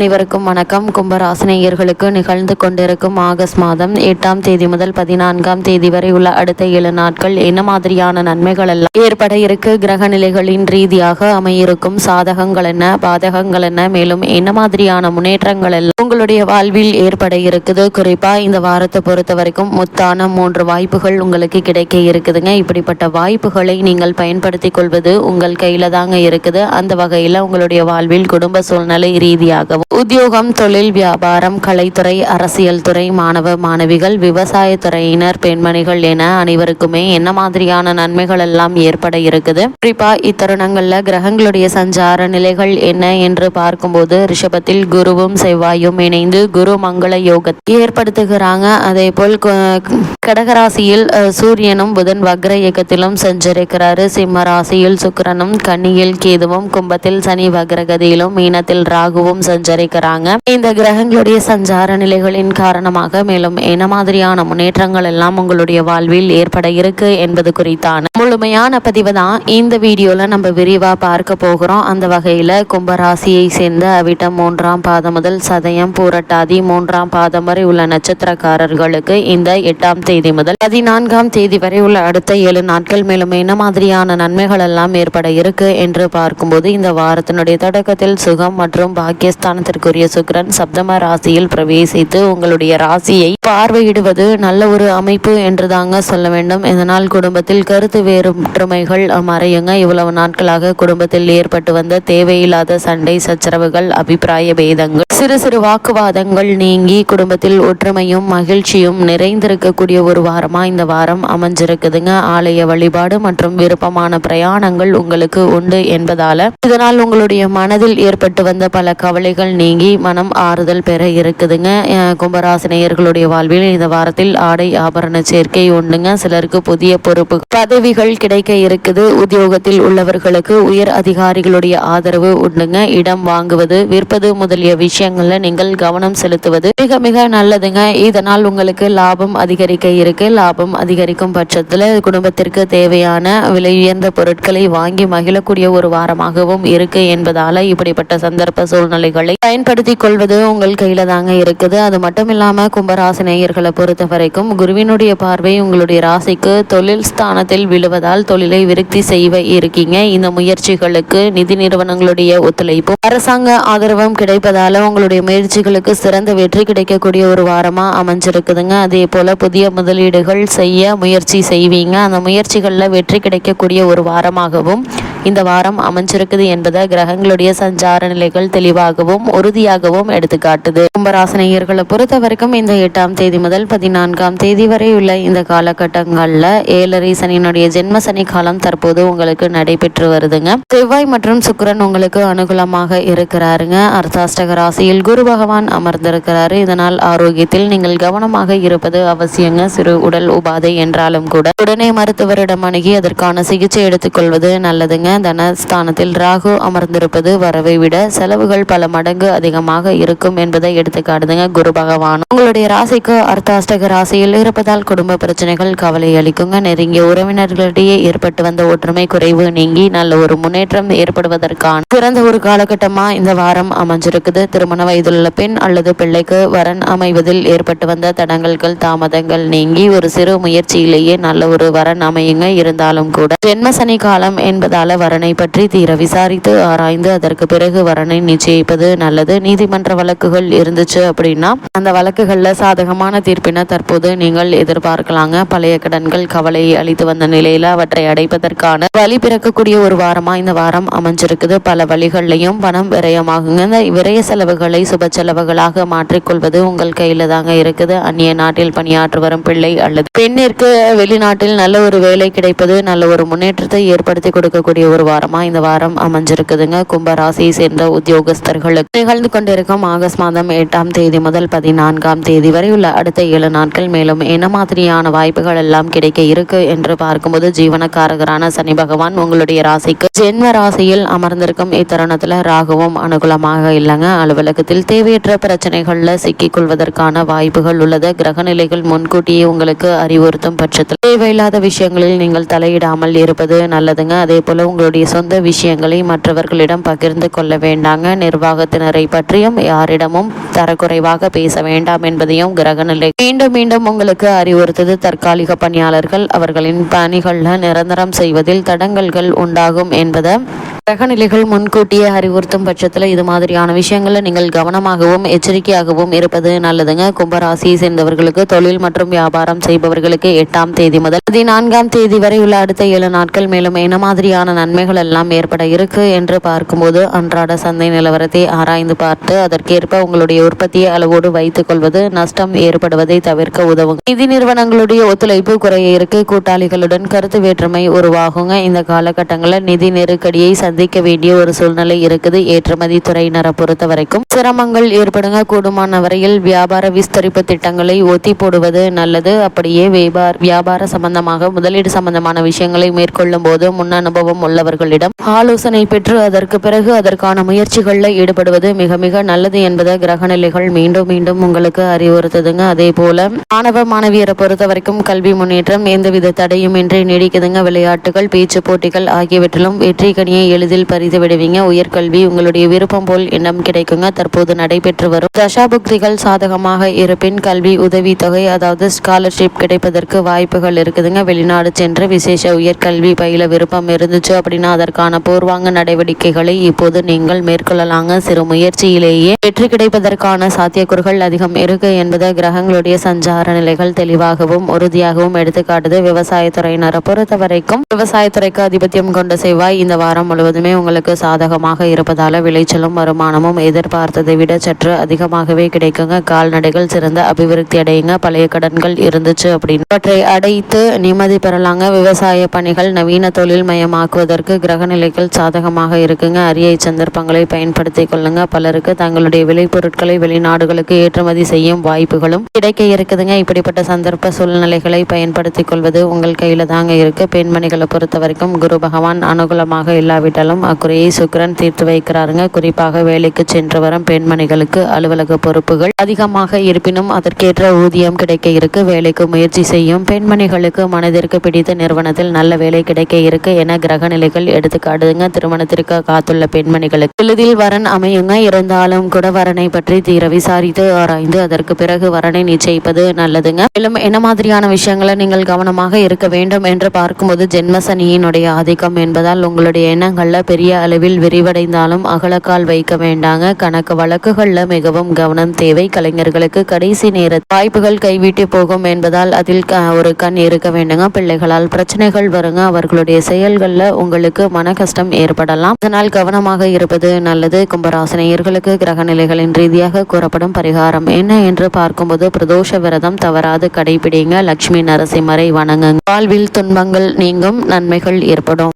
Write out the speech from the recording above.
அனைவருக்கும் வணக்கம். கும்பராசினியர்களுக்கு நிகழ்ந்து கொண்டிருக்கும் ஆகஸ்ட் மாதம் எட்டாம் தேதி முதல் பதினான்காம் தேதி வரை உள்ள அடுத்த ஏழு நாட்கள் என்ன மாதிரியான நன்மைகள் எல்லாம் ஏற்பட இருக்கு? கிரக நிலைகளின் ரீதியாக அமையிருக்கும் சாதகங்கள் என்ன? பாதகங்கள் என்ன? மேலும் என்ன மாதிரியான முன்னேற்றங்கள் எல்லாம் உங்களுடைய வாழ்வில் ஏற்பட இருக்குது? குறிப்பா இந்த வாரத்தை பொறுத்த வரைக்கும் முத்தான மூன்று வாய்ப்புகள் உங்களுக்கு கிடைக்க இருக்குதுங்க. இப்படிப்பட்ட வாய்ப்புகளை நீங்கள் பயன்படுத்திக் கொள்வது உங்கள் கையில தாங்க இருக்குது. அந்த வகையில உங்களுடைய வாழ்வில் குடும்ப சூழ்நிலை ரீதியாகவும் உத்தியோகம் தொழில் வியாபாரம் கலைத்துறை அரசியல் துறை மாணவ மாணவிகள் விவசாயத்துறையினர் பெண்மணிகள் என அனைவருக்குமே என்ன மாதிரியான நன்மைகள் எல்லாம் ஏற்பட இருக்குது? குறிப்பா இத்தருணங்கள்ல கிரகங்களுடைய சஞ்சார நிலைகள் என்ன என்று பார்க்கும்போது ரிஷபத்தில் குருவும் செவ்வாயும் இணைந்து குரு மங்கள யோகத்தை ஏற்படுத்துகிறாங்க. அதே போல் கடகராசியில் சூரியனும் புதன் வக்ர இயக்கத்திலும் சஞ்சரிக்கிறாரு. சிம்ம ராசியில் சுக்கிரனும் கன்னியில் கேதுவும் கும்பத்தில் சனி வக்ரகதியிலும் மீனத்தில் ராகுவும் அதிகரிக்கிறாங்க இந்த கிரகங்களுடைய சஞ்சார நிலைகளின் காரணமாக மேலும் என்ன மாதிரியான முன்னேற்றங்கள் எல்லாம் உங்களுடைய வாழ்வில் ஏற்பட இருக்கு என்பது குறித்தான முழுமையான பதிவு தான் இந்த வீடியோல நம்ம விரிவா பார்க்க போகிறோம். அந்த வகையில கும்பராசியை சேர்ந்த அவிட்டம் மூன்றாம் பாதம் முதல் சதயம் பூரட்டாதி மூன்றாம் பாதம் வரை உள்ள நட்சத்திரக்காரர்களுக்கு இந்த எட்டாம் தேதி முதல் பதினான்காம் தேதி வரை உள்ள அடுத்த ஏழு நாட்கள் மேலும் என்ன மாதிரியான நன்மைகள் எல்லாம் ஏற்பட இருக்கு என்று பார்க்கும்போது இந்த வாரத்தினுடைய தொடக்கத்தில் சுகம் மற்றும் பாக்கியஸ்தானத்திற்குரிய சுக்கிரன் சப்தம ராசியில் பிரவேசித்து உங்களுடைய ராசியை பார்வையிடுவது நல்ல ஒரு அமைப்பு என்று தாங்க சொல்ல வேண்டும். இதனால் குடும்பத்தில் கருத்து வேறுபாடுமைகள் மறையுங்க. இவ்வளவு நாட்களாக குடும்பத்தில் ஏற்பட்டு வந்த தேவையில்லாத சண்டை சச்சரவுகள் அபிப்பிராய பேதங்கள் சிறு சிறு வாக்குவாதங்கள் நீங்கி குடும்பத்தில் ஒற்றுமையும் மகிழ்ச்சியும் நிறைந்திருக்கக்கூடிய ஒரு வாரமா இந்த வாரம் அமைஞ்சிருக்குதுங்க. ஆலய வழிபாடு மற்றும் விருப்பமான பிரயாணங்கள் உங்களுக்கு உண்டு என்பதால இதனால் உங்களுடைய மனதில் ஏற்பட்டு வந்த பல கவலைகள் நீங்கி மனம் ஆறுதல் பெற இருக்குதுங்க. கும்பராசினியர்களுடைய வாழ்வில் இந்த வாரத்தில் ஆடை ஆபரண சேர்க்கை உண்டுங்க. சிலருக்கு புதிய பொறுப்பு பதவிகள் கிடைக்க இருக்குது. உத்தியோகத்தில் உள்ளவர்களுக்கு உயர் அதிகாரிகளுடைய ஆதரவு உண்டுங்க. இடம் வாங்குவது விற்பது முதலிய விஷயங்கள்ல நீங்கள் கவனம் செலுத்துவது மிக மிக நல்லதுங்க. இதனால் உங்களுக்கு லாபம் அதிகரிக்க இருக்கு. லாபம் அதிகரிக்கும் பட்சத்துல குடும்பத்திற்கு தேவையான விலை உயர்ந்த பொருட்களை வாங்கி மகிழக்கூடிய ஒரு வாரமாகவும் இருக்கு என்பதால இப்படிப்பட்ட சந்தர்ப்ப சூழ்நிலைகளை பயன்படுத்தி கொள்வது உங்கள் கையில் தாங்க இருக்குது. அது மட்டும் இல்லாமல் கும்பராசி நேயர்களை பொறுத்த வரைக்கும் குருவினுடைய பார்வை உங்களுடைய ராசிக்கு தொழில் ஸ்தானத்தில் விழுவதால் தொழிலை விருத்தி செய்வ இருக்கீங்க. இந்த முயற்சிகளுக்கு நிதி நிறுவனங்களுடைய ஒத்துழைப்பும் அரசாங்க ஆதரவும் கிடைப்பதால உங்களுடைய முயற்சிகளுக்கு சிறந்த வெற்றி கிடைக்கக்கூடிய ஒரு வாரமாக அமைஞ்சிருக்குதுங்க. அதே போல் புதிய முதலீடுகள் செய்ய முயற்சி செய்வீங்க. அந்த முயற்சிகளில் வெற்றி கிடைக்கக்கூடிய ஒரு வாரமாகவும் இந்த வாரம் அமைஞ்சிருக்குது என்பதை கிரகங்களுடைய சஞ்சார நிலைகள் தெளிவாகவும் உறுதியாகவும் எடுத்துக்காட்டுது. கும்பராசனையர்களை பொறுத்த வரைக்கும் இந்த எட்டாம் தேதி முதல் பதினான்காம் தேதி வரை உள்ள இந்த காலகட்டங்களில் ஏழரை சனியினுடைய ஜென்ம சனி காலம் தற்போது உங்களுக்கு நடைபெற்று வருதுங்க. செவ்வாய் மற்றும் சுக்கரன் உங்களுக்கு அனுகூலமாக இருக்கிறாருங்க. அர்த்தாஷ்டக ராசியில் குரு பகவான் அமர்ந்திருக்கிறாரு. இதனால் ஆரோக்கியத்தில் நீங்கள் கவனமாக இருப்பது அவசியங்க. சிறு உடல் உபாதை என்றாலும் கூட. உடனே மருத்துவரிடம் அணுகி அதற்கான சிகிச்சை எடுத்துக்கொள்வது நல்லதுங்க. தனஸ்தானத்தில் ராகு அமர்ந்திருப்பது வரவை விட செலவுகள் பல மடங்கு அதிகமாக இருக்கும் என்பதை எடுத்துக்காட்டுதுங்க. குரு பகவான். உங்களுடைய ராசிக்கு அர்த்தாஷ்டக ராசியில் இருப்பதால் குடும்ப பிரச்சனைகள் கவலை அளிக்குங்க. நெருங்கிய உறவினர்களிடையே ஏற்பட்டு வந்த ஒற்றுமை குறைவு நீங்கி நல்ல ஒரு முன்னேற்றம் ஏற்படுவதற்கான சிறந்த ஒரு காலகட்டமா இந்த வாரம் அமைஞ்சிருக்குது. திருமண வயதுள்ள பெண் அல்லது பிள்ளைக்கு வரன் அமைவதில் ஏற்பட்டு வந்த தடங்கல்கள் தாமதங்கள் நீங்கி ஒரு சிறு முயற்சியிலேயே நல்ல ஒரு வரன் அமையுங்க. இருந்தாலும் கூட ஜென்ம சனி காலம் என்பதால வரனை பற்றி தீர விசாரித்து ஆராய்ந்து அதற்கு பிறகு வரனை நிச்சயிப்பது நல்லது. நீதிமன்ற வழக்குகள் இருந்துச்சு அப்படின்னா அந்த வழக்குகளில் சாதகமான தீர்ப்பினை தற்போது நீங்கள் எதிர்பார்க்கலாங்க. பழைய கடன்கள் கவலையை அளித்து வந்த நிலையில் அவற்றை அடைப்பதற்கான வழி பிறக்கக்கூடிய ஒரு வாரமா இந்த வாரம் அமைஞ்சிருக்குது. பல வழிகள்லையும் பணம் விரயமாகுங்க. இந்த விரய செலவுகளை சுப செலவுகளாக மாற்றிக்கொள்வது உங்கள் கையில தாங்க இருக்குது. அந்நிய நாட்டில் பணியாற்றி வரும் பிள்ளை அல்லது பெண்ணிற்கு வெளிநாட்டில் நல்ல ஒரு வேலை கிடைப்பது நல்ல ஒரு முன்னேற்றத்தை ஏற்படுத்தி கொடுக்கக்கூடிய ஒரு வாரமா இந்த வாரம் அமைஞ்சிருக்குதுங்க. கும்பராசியை சேர்ந்த உத்தியோகஸ்தர்களுக்கு நிகழ்ந்து கொண்டிருக்கும் ஆகஸ்ட் மாதம் எட்டாம் தேதி முதல் பதினான்காம் தேதி வரை உள்ள அடுத்த ஏழு நாட்கள் மேலும் என்ன மாதிரியான வாய்ப்புகள் எல்லாம் கிடைக்க இருக்கு என்று பார்க்கும்போது ஜீவனக்காரகரான சனி பகவான் உங்களுடைய ராசிக்கு ஜென்ம ராசியில் அமர்ந்திருக்கும் இத்தருணத்துல ராகுவும் அனுகூலமாக இல்லைங்க. அலுவலகத்தில் தேவையற்ற பிரச்சனைகள்ல சிக்கிக் கொள்வதற்கான வாய்ப்புகள் உள்ளது. கிரக நிலைகள் முன்கூட்டியே உங்களுக்கு அறிவுறுத்தும் பட்சத்தில் தேவையில்லாத விஷயங்களில் நீங்கள் தலையிடாமல் இருப்பது நல்லதுங்க. அதே போல உங்கள் உங்களுடைய சொந்த விஷயங்களை மற்றவர்களிடம் பகிர்ந்து கொள்ள வேண்டாங்க. நிர்வாகத்தினரை பற்றியும் யாரிடமும் தரக்குறைவாக பேச வேண்டாம் என்பதையும் கிரகநிலை மீண்டும் மீண்டும் உங்களுக்கு அறிவுறுத்தது தற்காலிக பணியாளர்கள். அவர்களின் பணிகளில் நிரந்தரம் செய்வதில் தடங்கல்கள் உண்டாகும் என்பதை கிரகநிலைகள் முன்கூட்டியே அறிவுறுத்தும் பட்சத்தில் இது மாதிரியான விஷயங்களில் நீங்கள் கவனமாகவும் எச்சரிக்கையாகவும் இருப்பது நல்லதுங்க. கும்பராசியை சேர்ந்தவர்களுக்கு தொழில் மற்றும் வியாபாரம் செய்பவர்களுக்கு எட்டாம் தேதி முதல் பதினான்காம் தேதி வரை உள்ள அடுத்த ஏழு நாட்கள் மேலும் என்ன மாதிரியான நன்மைகள் எல்லாம் ஏற்பட இருக்கு என்று பார்க்கும்போது அன்றாட சந்தை நிலவரத்தை ஆராய்ந்து பார்த்து அதற்கேற்ப உங்களுடைய உற்பத்தியை அளவோடு வைத்துக் கொள்வது நஷ்டம் ஏற்படுவதை தவிர்க்க உதவும் நிதி நிறுவனங்களுடைய ஒத்துழைப்பு குறைய இருக்கு. கூட்டாளிகளுடன் கருத்து வேற்றுமை உருவாகுங்க. இந்த காலகட்டங்களில் நிதி நெருக்கடியை சந்திக்க வேண்டிய ஒரு சூழ்நிலை இருக்குது. ஏற்றுமதி துறையினரை பொறுத்த வரைக்கும் சிரமங்கள் ஏற்படுங்க. கூடுமான வரையில் வியாபார விஸ்தரிப்பு திட்டங்களை ஒத்தி போடுவது நல்லது. அப்படியே வியாபார வியாபார சம்பந்தமாக முதலீடு சம்பந்தமான விஷயங்களை மேற்கொள்ளும் போது முன் அனுபவம் உள்ளவர்களிடம் ஆலோசனை பெற்று அதற்கு பிறகு அதற்கான முயற்சிகளில் ஈடுபடுவது மிக மிக நல்லது என்பதை கிரகநிலைகள் மீண்டும் மீண்டும் உங்களுக்கு அறிவுறுத்துதுங்க. அதே போல மாணவ மாணவியரை பொறுத்த வரைக்கும் கல்வி முன்னேற்றம் எந்தவித தடையுமின்றி நீடிக்குதுங்க. விளையாட்டுகள் பேச்சு போட்டிகள் ஆகியவற்றிலும் வெற்றி கனியை எளிதில் பறித்து விடுவீங்க. உயர்கல்வி உங்களுடைய விருப்பம் போல் எண்ணம் கிடைக்குங்க. தற்போது நடைபெற்று வரும். தசாபுக்திகள் சாதகமாக இருப்பின் கல்வி உதவித்தொகை அதாவது ஸ்காலர்ஷிப் கிடைப்பதற்கு வாய்ப்புகள் இருக்குதுங்க. வெளிநாடு சென்று விசேஷ உயர்கல்வி பயில விருப்பம் இருந்துச்சு அப்படின்னா அதற்கான பூர்வாங்க நடவடிக்கைகளை இப்போது நீங்கள் மேற்கொள்ளலாங்க. சிறு முயற்சியிலேயே வெற்றி கிடைப்பதற்கான சாத்தியக்கூறுகள் அதிகம் இருக்கு என்பதை கிரகங்களுடைய சஞ்சார நிலைகள் தெளிவாகவும் உறுதியாகவும் எடுத்துக்காட்டுது. விவசாயத்துறையினரை பொறுத்த வரைக்கும் விவசாயத்துறைக்கு அதிபத்தியம் கொண்ட செவ்வாய் இந்த வாரம் முழுவதும் உங்களுக்கு சாதகமாக இருப்பதால விளைச்சலும் வருமானமும் எதிர்பார்த்ததை விட சற்று அதிகமாகவே கிடைக்குங்க. கால்நடைகள் சிறந்த அபிவிருத்தி அடையுங்க. பழைய கடன்கள் இருந்துச்சு அப்படின்னு. அவற்றை அடைத்து நிம்மதி பெறலாங்க. விவசாய பணிகள் நவீன தொழில் மயமாக்குவதற்கு கிரகநிலைகள் சாதகமாக இருக்குங்க. அரிய சந்தர்ப்பங்களை பயன்படுத்தி கொள்ளுங்க. பலருக்கு தங்களுடைய விளைபொருட்களை வெளிநாடுகளுக்கு ஏற்றுமதி செய்யும் வாய்ப்புகளும் கிடைக்க இருக்குதுங்க. இப்படிப்பட்ட சந்தர்ப்ப சூழ்நிலைகளை பயன்படுத்திக் கொள்வது உங்கள் கையில தாங்க இருக்கு. பெண்மணிகளை பொறுத்த வரைக்கும் குரு பகவான் அனுகூலமாக இல்லாவிட்டாலும் அக்குறையை சுக்கிரன் தீர்த்து வைக்கிறாருங்க. குறிப்பாக வேலைக்கு சென்று வரும் பெண்மணிகளுக்கு அலுவலக பொறுப்புகள் அதிகமாக இருப்பினும் அதற்கேற்ற ஊதியம் கிடைக்க இருக்கு. வேலைக்கு முயற்சி செய்யும் பெண்மணிகளுக்கு மனதிற்கு பிடித்த நிறுவனத்தில் நல்ல வேலை கிடைக்க இருக்கு என கிரக நிலைகள் எடுத்துக்காட்டுங்க திருமணத்திற்கு காத்துள்ள பெண்மணிகளுக்கு எளிதில் வரன் அமையுங்க. இருந்தாலும் கூட வரனை பற்றி தீர விசாரித்து ஆராய்ந்து அதற்கு பிறகு வரனை நிச்சயிப்பது நல்லதுங்க. மேலும் என்ன மாதிரியான விஷயங்களை நீங்கள் கவனமாக இருக்க வேண்டும் என்று பார்க்கும்போது ஜென்மசனியினுடைய ஆதிக்கம் என்பதால் உங்களுடைய எண்ணங்கள்ல பெரிய அளவில் விரிவடைந்தாலும் அகலக்கால் வைக்க வேண்டாங்க. கணக்கு வழக்குகள்ல மிகவும் கவனம் தேவை. கலைஞர்களுக்கு கடைசி நேர வாய்ப்புகள் கைவிட்டு போகும் என்பதால் அதில் க- ஒரு கண் இருக்க வேண்டுங்க. பிள்ளைகளால் பிரச்சனைகள் வருங்க. அவர்களுடைய செயல்கள்ல உங்களுக்கு மன கஷ்டம் ஏற்படலாம். அதனால் கவனமாக இருப்பது நல்லது. கும்பராசினியர்களுக்கு கிரக நிலைகளின் ரீதியாக கூறப்படும் பரிகாரம் என்ன என்று பார்க்கும்போது பிரதோஷ விரதம் தவறாது கடைபிடிங்க. லட்சுமி நரசிம்மரை வணங்குங்க. வாழ்வில் துன்பங்கள் நீங்கும் நன்மைகள் ஏற்படும்.